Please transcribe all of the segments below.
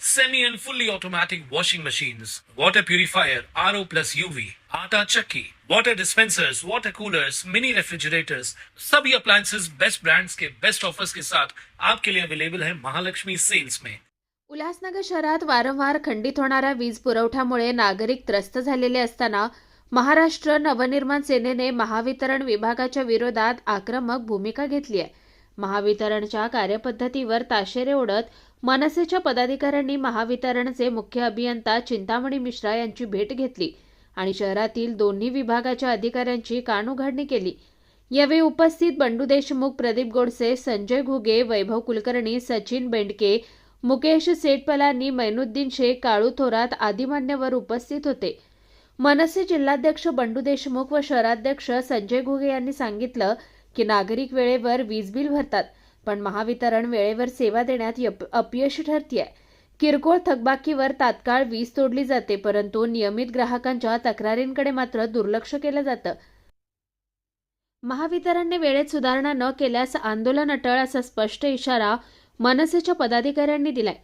semi and fully automatic washing machines, water purifier, RO plus UV, आटा चक्की, water dispensers, water coolers, mini refrigerators, सभी appliances best brands के best offers के साथ आपके लिए अवेलेबल है महालक्ष्मी सेल्स में उल्हासनगर शहरात वारंवार खंडित होणाऱ्या वीज पुरवठ्यामुळे नागरिक त्रस्त झालेले असताना महाराष्ट्र नवनिर्माण सेनेने महावितरण विभागाच्या विरोधात आक्रमक भूमिका घेतली आहे. महावितरणच्या कार्यपद्धतीवर ताशेरे ओढत मनसेच्या पदाधिकाऱ्यांनी महावितरणचे मुख्य अभियंता चिंतामणी मिश्रा यांची भेट घेतली आणि शहरातील दोन्ही विभागाच्या अधिकाऱ्यांची कानउघाडणी केली. यावेळी उपस्थित बंडू देशमुख प्रदीप गोडसे संजय घुगे वैभव कुलकर्णी सचिन बेंडके मुकेश सेठपलानी मैनुद्दीन शेख काळू थोरात आदी मान्यवर उपस्थित होते. मनसे जिल्हाध्यक्ष बंडू देशमुख व शहराध्यक्ष संजय घुगे यांनी सांगितलं की नागरिक वेळेवर वीज बिल भरतात पण महावितरण वेळेवर सेवा देण्यात अपयशी ठरतीये. किरकोळ थकबाकीवर तात्काळ वीज तोडली जाते परंतु नियमित ग्राहकांच्या तक्रारींकडे मात्र दुर्लक्ष केलं जातं. महावितरणने वेळेत सुधारणा न केल्यास आंदोलन अटळ असा स्पष्ट इशारा मनसेच्या पदाधिकाऱ्यांनी दिलाय.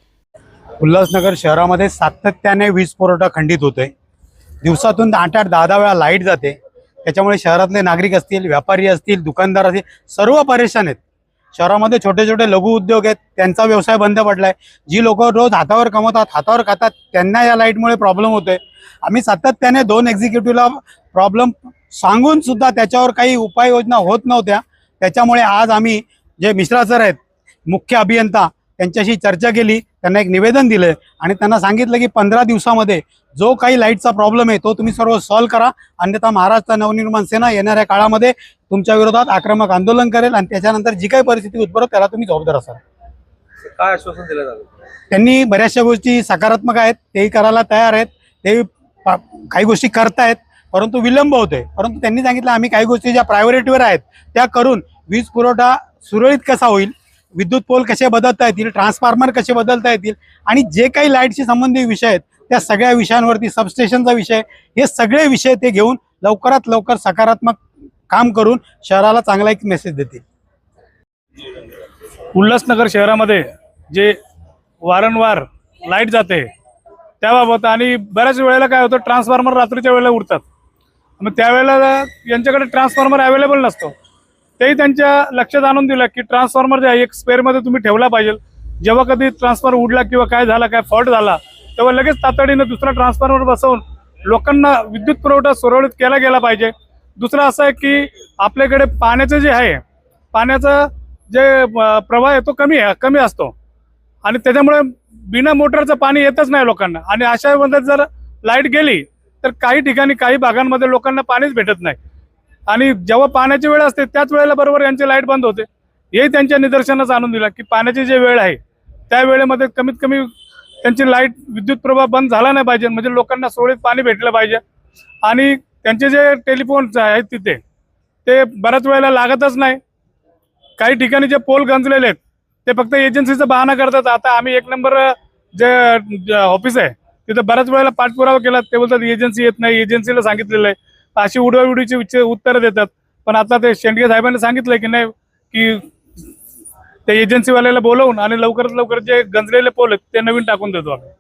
उल्हासनगर शहरामध्ये सातत्याने वीज पुरवठा खंडित होतोय. दिवसातून आठ आठ दहा दहा वेळा लाइट जाते. त्याच्यामुळे शहरातले नागरिक असतील व्यापारी असतील दुकानदार असतील सर्व परेशान आहेत. शहरामध्ये छोटे छोटे लघु उद्योग आहेत त्यांचा व्यवसाय बंद पडला आहे जी लोक रोज हातावर कमवतात हातावर खातात त्यांना या लाईटमुळे प्रॉब्लेम होतोय. आम्ही सातत्याने दोन एक्झिक्युटिव्हला प्रॉब्लेम सांगून सुद्धा त्याच्यावर काही उपाययोजना होत नव्हत्या. त्याच्यामुळे आज आम्ही जे मिश्रा सर आहेत मुख्य अभियंता त्यांच्याशी चर्चा केली. त्यांना एक निवेदन दिलं आणि त्यांना सांगितलं की पंधरा दिवसामध्ये जो काही लाईटचा प्रॉब्लेम आहे तो तुम्ही सर्व सॉल्व्ह करा. अन्यथा महाराष्ट्र नवनिर्माण सेना येणाऱ्या काळामध्ये तुमच्या विरोधात आक्रमक आंदोलन करेल आणि त्याच्यानंतर जी काही परिस्थिती उद्भवत त्याला तुम्ही जबाबदार असाल. काय आश्वासन दिलं जातं? त्यांनी बऱ्याचशा गोष्टी सकारात्मक आहेत तेही करायला तयार आहेत ते काही गोष्टी करतायत परंतु विलंब होतोय. परंतु त्यांनी सांगितलं आम्ही काही गोष्टी ज्या प्रायोरिटीवर आहेत त्या करून वीज पुरवठा सुरळीत कसा होईल विद्युत पोल कसे बदलता येतील ट्रान्सफॉर्मर कसे बदलता येतील आणि जे काही लाईटशी संबंधित विषय आहेत त्या सगळ्या विषयांवरती सबस्टेशनचा विषय हे सगळे विषय ते घेऊन लवकरात लवकर सकारात्मक काम करून शहराला चांगला एक मेसेज देतील. उल्हासनगर शहरामध्ये जे वारंवार लाइट जाते त्याबाबत आणि बऱ्याच वेळेला काय होतं ट्रान्सफॉर्मर रात्रीच्या वेळेला उडतात. मग त्यावेळेला यांच्याकडे ट्रान्सफॉर्मर अवेलेबल नसतो. तेही त्यांच्या लक्षात आणून दिलं की ट्रान्सफॉर्मर जे आहे एक स्पेअरमध्ये तुम्ही ठेवला पाहिजे. जेव्हा कधी ट्रान्सफॉर्मर उडला किंवा काय झाला काय फॉल्ट झाला तेव्हा लगेच तातडीनं दुसरा ट्रान्सफॉर्मर बसवून लोकांना विद्युत पुरवठा सुरळीत केला गेला पाहिजे. दुसरं असं आहे की आपल्याकडे पाण्याचं जे आहे पाण्याचं जे प्रवाह आहे तो कमी आहे कमी असतो. आणि त्याच्यामुळे बिना मोटरचं पाणी येतच नाही लोकांना. आणि अशा मध्ये जर लाइट गेली तर काही ठिकाणी काही भागांमध्ये लोकांना पाणीच भेटत नाही. आणि जेव्हा पाण्याची वेळ असते त्याच वेळेला बरोबर यांची लाइट बंद होते. हेही त्यांच्या निदर्शनास आणून दिला की पाण्याची जी वेळ आहे त्या वेळेमध्ये कमीत कमी त्यांची लाइट विद्युत प्रवाह बंद झाला नाही पाहिजे म्हणजे लोकांना सोळीत पाणी भेटलं पाहिजे. आणि त्यांचे जे टेलिफोन आहेत तिथे ते बऱ्याच वेळेला लागतच नाही. काही ठिकाणी जे पोल गंजलेले आहेत ते फक्त एजन्सीचा बहाना करतात. आता आम्ही एक नंबर जे ऑफिस आहे तिथं बऱ्याच वेळेला पाठपुरावा केला ते बोलतात एजन्सी येत नाही एजन्सीला सांगितलेलं आहे. अशी उडवाउडीची उत्तरं देतात. पण आता ते शेंडगे साहेबांनी सांगितलंय की नाही की ते एजन्सीवाल्याला बोलवून आणि लवकरात लवकर जे गंजलेले पोल आहेत ते नवीन टाकून देतो आम्ही.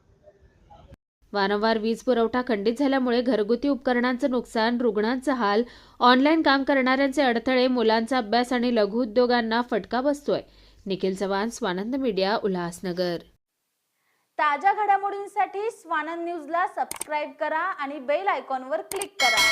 वारंवार वीज पुरवठा खंडित झाल्यामुळे घरगुती उपकरणांचं नुकसान रुग्णांचा हाल ऑनलाईन काम करणाऱ्यांचे अडथळे मुलांचा अभ्यास आणि लघुउद्योगांना फटका बसतोय. निखिल चव्हाण स्वानंद मीडिया उल्हासनगर. ताज्या घडामोडींसाठी स्वानंद न्यूजला सबस्क्राईब करा आणि बेल आयकॉनवर क्लिक करा.